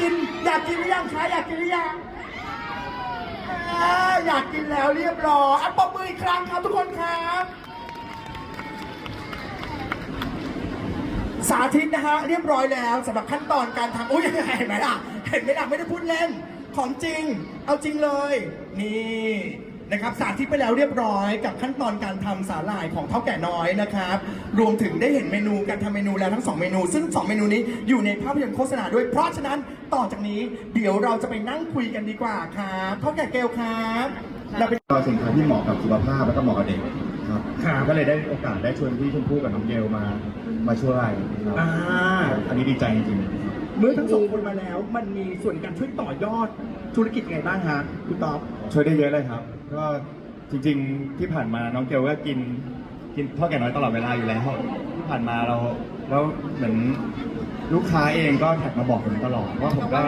กิน อยากกินหรือยังคะอยากกินหรือยังอ่าอยากกินแล้วเรียบร้อยอะปรบมืออีกครั้งครับทุกคนครับ สาธิตนะฮะเรียบร้อยแล้วสำหรับขั้นตอนการทำอุ้ยเห็นไหมล่ะเห็นไหมล่ะไม่ได้พูดเล่นของจริง เอาจริงเลย นี่ นะครับสาธิตไปแล้วเรียบร้อยกับขั้นตอนการทำสาหร่ายของเท่าแก่น้อยนะครับ รวมถึงได้เห็นเมนูการทำเมนูแล้วทั้งสองเมนู ซึ่งสองเมนูนี้อยู่ในภาพยนตร์โฆษณาด้วยเพราะฉะนั้นต่อจากนี้เดี๋ยวเราจะไปนั่งคุยกันดีกว่าครับเท่าแก่เกลครับเราไปก็สินค้าที่เหมาะกับสุขภาพแล้วก็เหมาะกับเด็กครับครับ ก็เลยได้โอกาสได้ชวนพี่ชมพู่กับน้องเกลมามาช่วยครับอ่าอันนี้ดีใจจริงเมื่อทั้งสองคนมาแล้ว มันมีส่วนการช่วยต่อยอดธุรกิจไงบ้างฮะคุณต๊อบๆ ช่วยได้เยอะเลยครับ ก็จริงๆที่ผ่านมาน้องเกลก็กินกินเท่อแก่น้อยตลอดเวลาอยู่แล้วที่ผ่านมาเราแล้วเหมือนลูกค้าเองก็แท็กมาบอกผมตลอดว่าผมก็